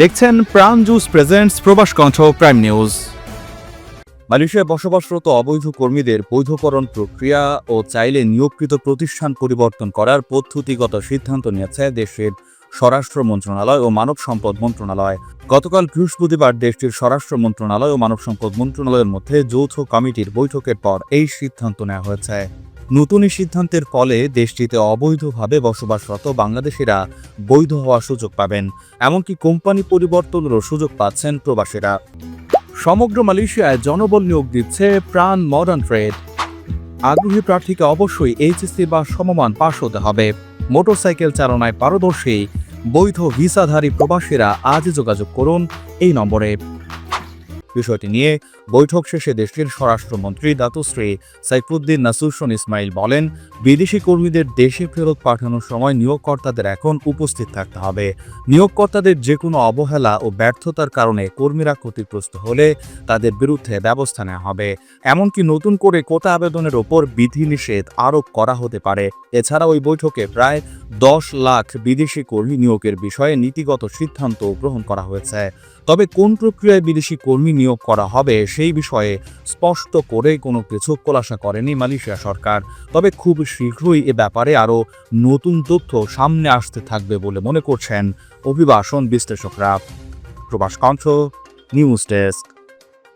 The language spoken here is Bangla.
দেখছেন প্রাণ জুস প্রেজেন্টস প্রবাস কণ্ঠ প্রাইম নিউজ মালয়েশিয়ায় বসবাসরত অবৈধ কর্মীদের বৈধকরণ প্রক্রিয়া ও চাইলে নিয়োগকৃত প্রতিষ্ঠান পরিবর্তন করার পদ্ধতিগত সিদ্ধান্ত নিয়েছে দেশের স্বরাষ্ট্র মন্ত্রণালয় ও মানব সম্পদ মন্ত্রণালয়। গতকাল বৃহস্পতিবার দেশটির স্বরাষ্ট্র মন্ত্রণালয় ও মানব সম্পদ মন্ত্রণালয়ের মধ্যে যৌথ কমিটির বৈঠকের পর এই সিদ্ধান্ত নেওয়া হয়েছে। নতুন এই সিদ্ধান্তের ফলে দেশটিতে অবৈধভাবে বসবাসরত বাংলাদেশিরা বৈধ হওয়ার সুযোগ পাবেন, এমনকি কোম্পানি পরিবর্তনেরও সুযোগ পাচ্ছেন প্রবাসীরা। সমগ্র মালয়েশিয়ায় জনবল নিয়োগ দিচ্ছে প্রাণ মডার্ন ট্রেড আগ্রহী প্রার্থীকে অবশ্যই এইচএসসি বা সমমান পাশ হতে হবে। মোটরসাইকেল চালনায় পারদর্শী, বৈধ ভিসাধারী প্রবাসীরা আজ যোগাযোগ করুন এই নম্বরে। বিষয়টি নিয়ে বৈঠক শেষে দেশটির স্বরাষ্ট্রমন্ত্রী দাতুশ্রী সাইফুদ্দিন নাসুরসন ইসমাইল বলেন, বিদেশি কর্মীদের দেশে ফেরত পাঠানোর সময় নিয়োগকর্তাদের এখন উপস্থিত থাকতে হবে। নিয়োগকর্তাদের যে কোনো অবহেলা ও ব্যর্থতার কারণে কর্মীরা ক্ষতিগ্রস্ত হলে তাদের বিরুদ্ধে ব্যবস্থা নেওয়া হবে। এমনকি নতুন করে কোটা আবেদনের ওপর বিধিনিষেধ আরোপ করা হতে পারে। এছাড়া ওই বৈঠকে প্রায় দশ লাখ বিদেশি কর্মী নিয়োগের বিষয়ে নীতিগত সিদ্ধান্ত গ্রহণ করা হয়েছে। তবে কোন প্রক্রিয়ায় বিদেশি কর্মী নিয়োগ করা হবে সেই বিষয়ে স্পষ্ট করে কোনো কিছু খোলাসা করেনি মালয়েশিয়া সরকার। তবে খুব শীঘ্রই এ ব্যাপারে আরও নতুন তথ্য সামনে আসতে থাকবে বলে মনে করছেন অভিবাসন বিশ্লেষকরা। প্রবাস কণ্ঠ নিউজ ডেস্ক।